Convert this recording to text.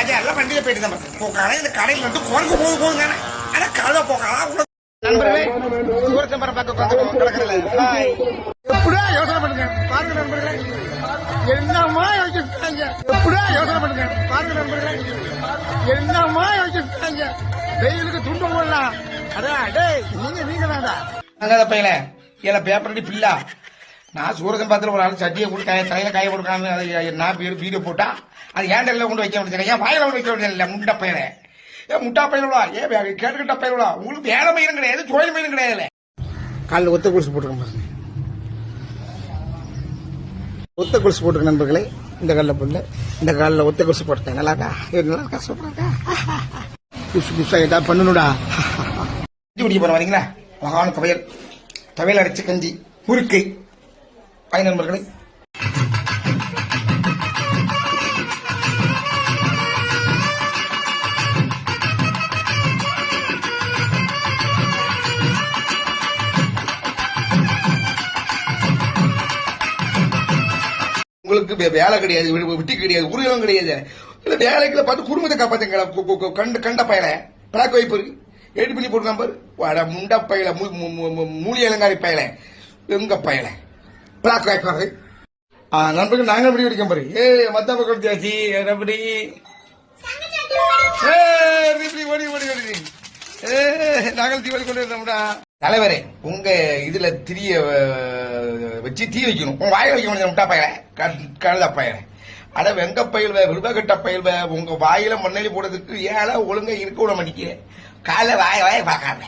ராஜா எல்லாம் வண்டியில போயிட்டு தான் போக்கான இந்த கடையில் வந்து குறைஞ்சு போக போகுங்க ஆனா கழுத போக்காளா நண்பர்களே சூரசம்பரம் பார்க்க கிடக்கிறல எப்படியா யோசனை பண்ணுங்க? பாருங்க நண்பர்களே. என்னமா யோசிச்சிருக்காங்க? எப்படியா யோசனை பண்ணுங்க? பாருங்க நண்பர்களே. என்னமா யோசிச்சிருக்காங்க? வெயிலுக்கு துண்டு போடலாம். அதான் டேய் நீங்க நீங்க அங்காத பையல இல்ல பேப்பர் அடி பில்லா. நான் சூரகம் பார்த்துல ஒரு ஆள் சட்டியை கொடுத்தா தலையில காய கொடுக்காம அதை நான் வீடு வீடியோ போட்டா அது ஏண்டல்ல கொண்டு வைக்க முடியாது ஏன் வாயில கொண்டு வைக்க முடியாது முண்டை பையனை ஏ முட்டா பையனோட ஏ கேட்டுக்கிட்ட பையனோட உங்களுக்கு வேலை மயிலும் கிடையாது. தொழில் மயிலும் கிடையாது காலில் ஒத்த குடிசு போட்டுருக்கேன் பாருங்க. ஒத்த குடிசு போட்டுருக்க நண்பர்களே. இந்த காலில் புல்ல இந்த காலில் ஒத்த குடிசு போட்டேன். நல்லா இருக்கா இது நல்லா இருக்கா? புதுசு புதுசாக ஏதாவது பண்ணணுடா கஞ்சி குடிக்க போற வரீங்களா? மகான துவையல். துவையல் அரைச்சி கஞ்சி. முறுக்கு. பாய் நண்பர்களே. உங்களுக்கு வே- வேலை கிடையாது விட்டு கிடையாது உருவம் கிடையாது. இல்ல வேலைக்குள்ள பார்த்து குடும்பத்தை காப்பாத்துங்க கண்ட கண்ட பயலை. பிளாக் வைப்பு இருக்கு. எட்டு பண்ணி போட்டுருக்கான் பாரு வாடா முண்டா மூலி அலங்காரி பயலை. எங்க பயலை. பிளாக் வைப்பாரு நண்பர்கள் நாங்கள் எப்படி பிடிக்க பாரு? ஏ மத்த மக்கள் ஜாச்சி எப்படி ஓடி ஓடி ஓடி. ஏ, நாங்கள் தீபாவளி கொண்டு வந்தோம்டா தலைவரே உங்க இதுல திரிய வச்சு தீ வைக்கணும். உங்க வாயில வைக்க முடியாது முட்டா பயல கழுத பயல அட வெங்க பயில்வ விருபகட்ட பயில்வ உங்க வாயில மண்ணெளி போடுறதுக்கு ஏழை ஒழுங்கா இருக்க விட மாட்டேங்கிறேன் காலை வாய வாய பார்க்காம.